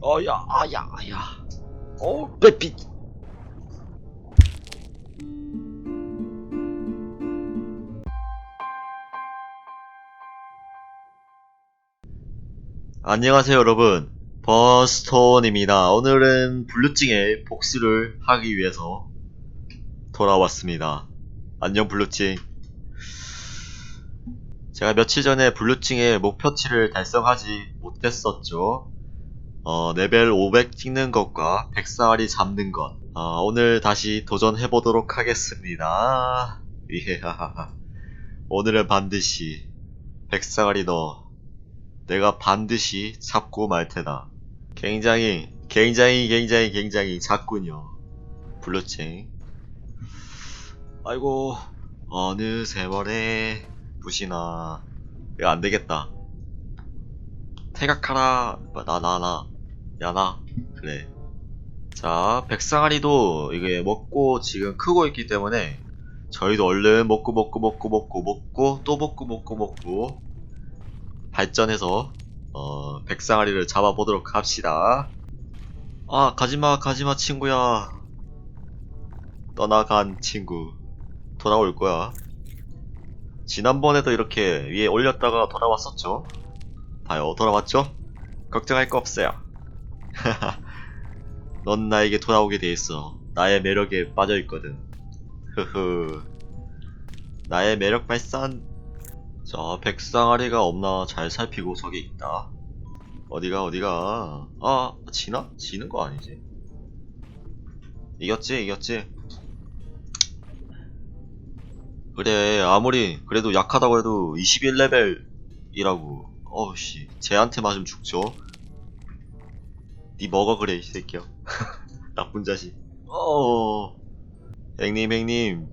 어야 아야 아야. 어? 빼삐 안녕하세요 여러분. 버스톤입니다. 오늘은 블루찡의 복수를 하기 위해서 돌아왔습니다. 안녕 블루찡 제가 며칠 전에 블루찡의 목표치를 달성하지 못했었죠 어, 레벨 500 찍는 것과 백사리 잡는 것. 어, 오늘 다시 도전해보도록 하겠습니다. 이해하하하. 오늘은 반드시 백사리 너 내가 반드시 잡고 말 테다. 굉장히, 굉장히, 굉장히, 굉장히 작군요. 블루칭. 아이고, 어느 세월에 부시나. 이거 안 되겠다. 태각하라. 나, 나, 나. 야, 나. 그래. 자, 백상아리도 이게 먹고 지금 크고 있기 때문에 저희도 얼른 먹고 먹고 먹고 먹고 먹고 또 먹고 먹고 먹고 발전해서 어, 백상아리를 잡아보도록 합시다. 아, 가지마, 가지마, 친구야. 떠나간 친구. 돌아올 거야. 지난번에도 이렇게 위에 올렸다가 돌아왔었죠. 봐요, 돌아왔죠? 걱정할 거 없어요. 넌 나에게 돌아오게 돼 있어. 나의 매력에 빠져 있거든. 흐흐. 나의 매력 발산. 자, 백상아리가 없나 잘 살피고 저기 있다. 어디가 어디가? 아, 지나? 지는 거 아니지? 이겼지, 이겼지. 그래, 아무리 그래도 약하다고 해도 21레벨이라고. 어우씨, 쟤한테 맞으면 죽죠. 니 먹어 그래 이 새끼야. 나쁜 자식. 어 행님 행님.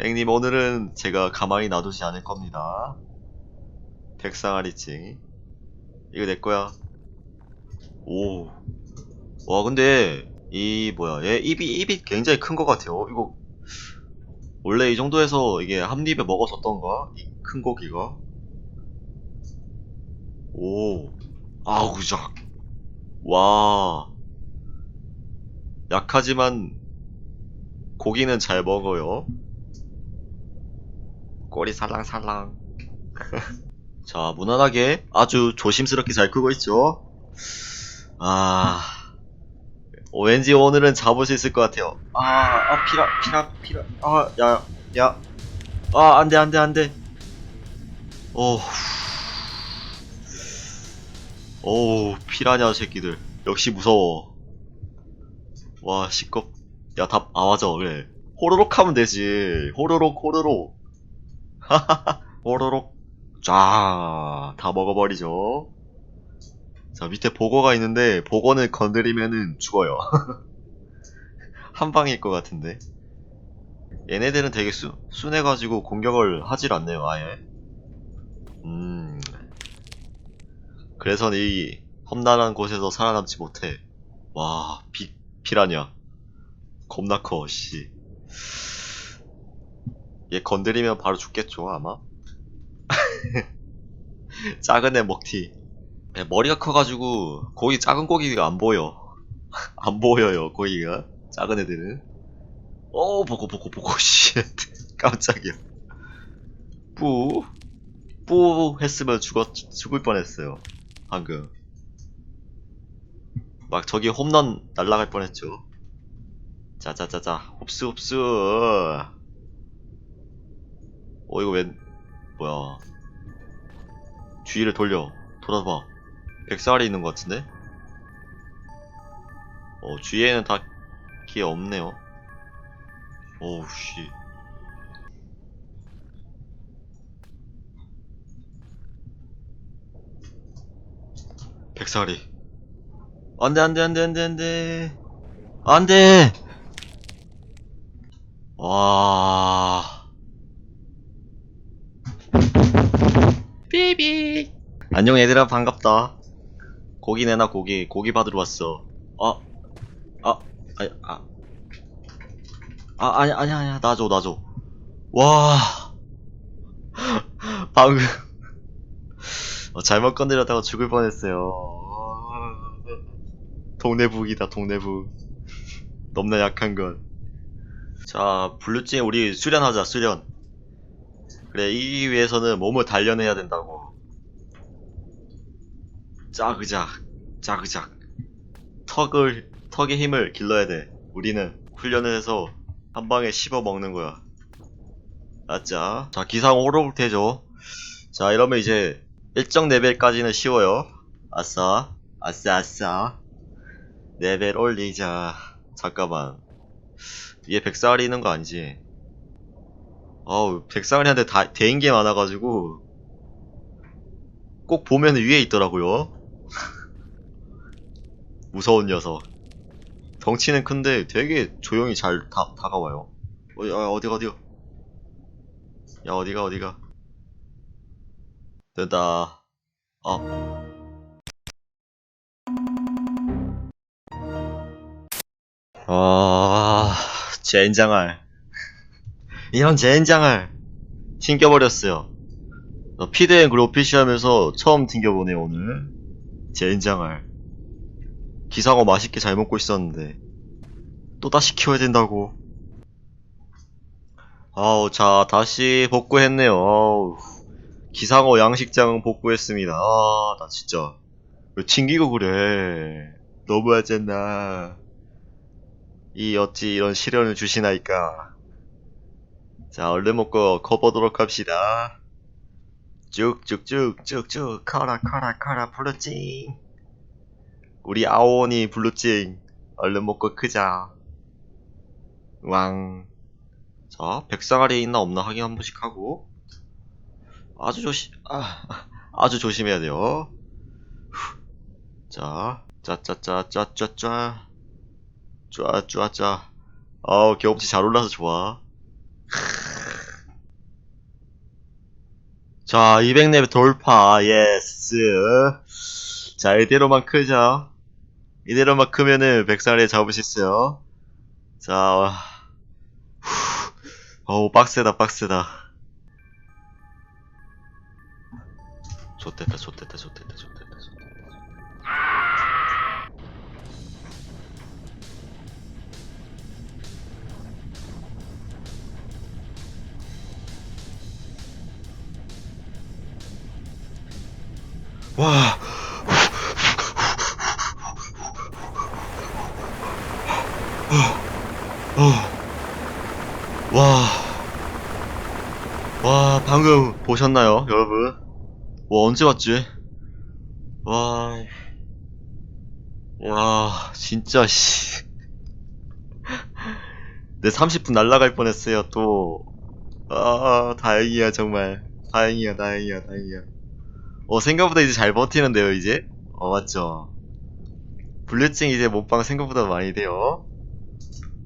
행님 오늘은 제가 가만히 놔두지 않을 겁니다. 백상아리찡 이거 내 거야. 오 와 근데 이 뭐야. 얘 입이 입이 굉장히 큰 것 같아요. 이거 원래 이 정도에서 이게 한 입에 먹었었던가? 이 큰 고기가? 오. 아우 자 와. 약하지만 고기는 잘 먹어요. 꼬리 살랑살랑. 자, 무난하게 아주 조심스럽게 잘 크고 있죠. 아. 어, 왠지 오늘은 잡을 수 있을 것 같아요. 아, 아, 피라, 피라, 피라. 아, 야, 야. 아, 안 돼, 안 돼, 안 돼. 오. 오우 피라냐 새끼들. 역시 무서워. 와 시겁. 야답아 맞아 그래. 호로록 하면 되지. 호로록 호로록. 호로록. 쫙다 먹어버리죠. 자 밑에 보거가 있는데 보거는 건드리면은 죽어요. 한 방일 것 같은데. 얘네들은 되게 수, 순해가지고 공격을 하질 않네요 아예. 음 그래서 이 험난한 곳에서 살아남지 못해. 와, 비, 피라냐. 겁나 커, 씨. 얘 건드리면 바로 죽겠죠, 아마? 작은 애 먹튀. 야, 머리가 커가지고, 거기 작은 고기가 안 보여. 안 보여요, 고기가. 작은 애들은. 어, 보고, 보고, 보고, 씨. 깜짝이야. 뿌. 뿌 했으면 죽었, 죽을 뻔했어요. 방금. 막 저기 홈런 날라갈 뻔했죠. 자자자자. 흡수 흡수. 어 이거 웬 뭐야. 주위를 돌려. 돌아봐. 백사알이 있는 것 같은데? 어 주위에는 다 기회 없네요. 오우 씨 백사리 안돼 안돼 안돼 안돼 안돼. 안돼. 와. 삐비. 안녕 얘들아. 반갑다. 고기 내놔 고기. 고기 받으러 왔어. 어? 아, 아, 아, 아, 아니, 아니, 아니야, 놔줘, 놔줘. 와, 방금, 어, 잘못 건드렸다고 죽을 뻔했어요. 동네북이다 동네북. 넘나 약한 건 자 블루찡 우리 수련하자 수련. 그래 이기기 위해서는 몸을 단련해야 된다고. 짜그작 짜그작. 턱을 턱의 힘을 길러야 돼. 우리는 훈련을 해서 한 방에 씹어 먹는 거야. 아짜 자 기상 오로록 되죠 자 이러면 이제 일정 레벨까지는 쉬워요. 아싸 아싸 아싸. 레벨 올리자. 잠깐만. 백사알이 있는 거 아니지? 어우 백사알이한테 다 대인 게 많아가지고 꼭 보면 위에 있더라고요. 무서운 녀석. 덩치는 큰데 되게 조용히 잘 다, 다가와요. 어, 야, 어디가 어디가? 야 어디가 어디가 된다 어 아, 젠장할. 이런 젠장할. 튕겨버렸어요. 어, 피드앤 글로피시 하면서 처음 튕겨보네요, 오늘. 젠장할. 기상어 맛있게 잘 먹고 있었는데. 또 다시 키워야 된다고. 아우, 자, 다시 복구했네요. 아우. 기상어 양식장 복구했습니다. 아, 나 진짜. 왜 튕기고 그래. 너무하잖아. 이 어찌 이런 시련을 주시나이까. 자, 얼른 먹고 커보도록 합시다. 쭉쭉쭉 쭉쭉 커라 커라 커라 블루찡. 우리 아오니 블루찡 얼른 먹고 크자. 왕. 자, 백상아리 있나 없나 확인 한 번씩 하고. 아주 조심 아, 아주 조심해야 돼요. 후. 자, 짜짜짜짜짜짜. 쪼아짜 아우 경험치 잘 올라서 좋아. 자 200레벨 돌파. 예스. 자 이대로만 크자 이대로만 크면은 백살에 잡을 수 있어요. 자 후, 어우 빡세다 빡세다 좋됐다 좋됐다 좋됐다 좋됐다 좋됐다 와. 어. 와. 와, 방금 보셨나요, 여러분? 와, 언제 왔지? 와. 와, 진짜, 씨. 내 30분 날라갈 뻔했어요, 또. 아, 다행이야, 정말. 다행이야, 다행이야, 다행이야. 어, 생각보다 이제 잘 버티는데요, 이제? 어, 맞죠? 블루찡 이제 몸빵 생각보다 많이 돼요.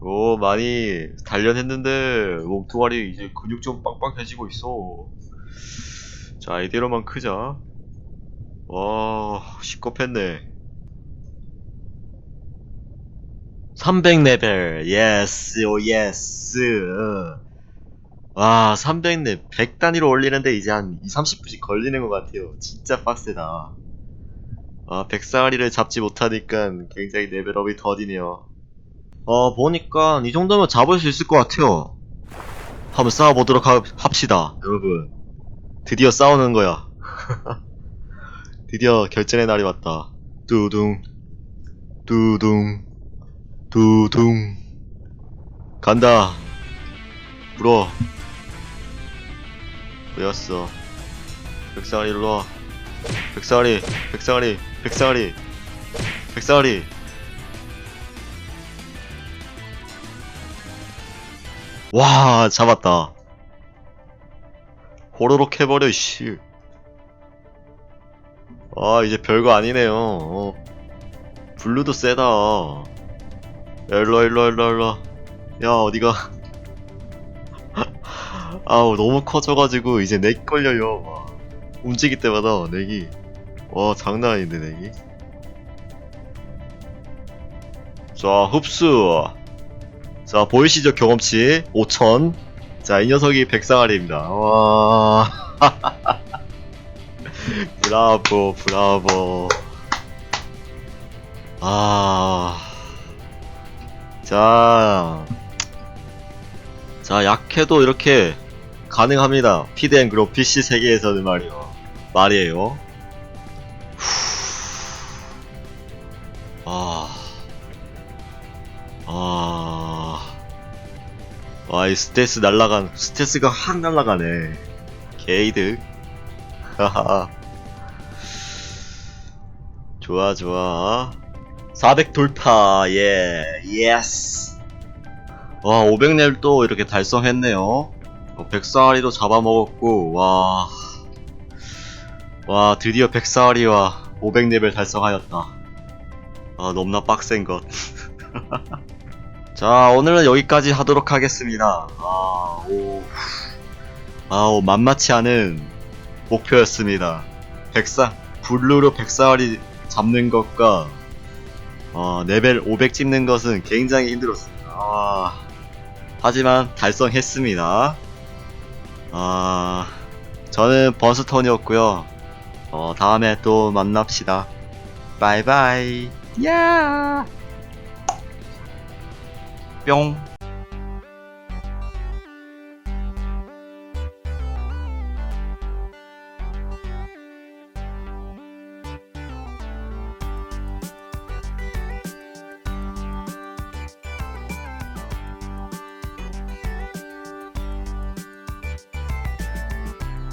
오, 많이 단련했는데, 몸뚱아리 이제 근육 좀 빵빵해지고 있어. 자, 이대로만 크자. 와, 시겁했네. 300레벨, 예스, 오, 예스. 와, 300렙 100단위로 올리는데 이제 한 2, 30분씩 걸리는 것 같아요. 진짜 빡세다. 아, 백상아리를 잡지 못하니까 굉장히 레벨업이 더디네요. 어, 보니까 이 정도면 잡을 수 있을 것 같아요. 한번 싸워보도록 하- 합시다, 여러분. 드디어 싸우는 거야. 드디어 결전의 날이 왔다. 뚜둥, 뚜둥, 뚜둥. 간다. 불어. 왜왔어 백상아리 일로 와 백상아리 백상아리 백상아리 백상아리 와 잡았다 호로록 해버려 씨. 아 이제 별거 아니네요. 어. 블루도 세다. 야, 일로와 일로와 일로와 일로와. 야 어디가? 아우 너무 커져가지고 이제 넥 걸려요. 와. 움직일 때마다 넥이. 와 장난 아닌데 넥이. 자 흡수. 자 보이시죠 경험치? 5000 자 이 녀석이 백상아리입니다. 와. 브라보 브라보. 아. 자, 자 약해도 이렇게 가능합니다. 피드앤그로 PC 세계에서는 말이요. 말이에요. 아, 아, 와, 이 스테스 날라간, 스테스가 확 날라가네. 게이드. 하하. 좋아, 좋아. 400 돌파, 예, 예스. 와, 500렙 또 이렇게 달성했네요. 어, 백사아리도 잡아먹었고, 와. 와, 드디어 백사아리와 500렙을 달성하였다. 아, 너무나 빡센 것. 자, 오늘은 여기까지 하도록 하겠습니다. 아, 오. 아, 오, 만만치 않은 목표였습니다. 백사, 블루로 백사아리 잡는 것과, 어, 레벨 500 찍는 것은 굉장히 힘들었습니다. 아, 하지만 달성했습니다. 아, 저는 번스톤이었고요. 어, 다음에 또 만납시다. 바이바이. 야! 뿅.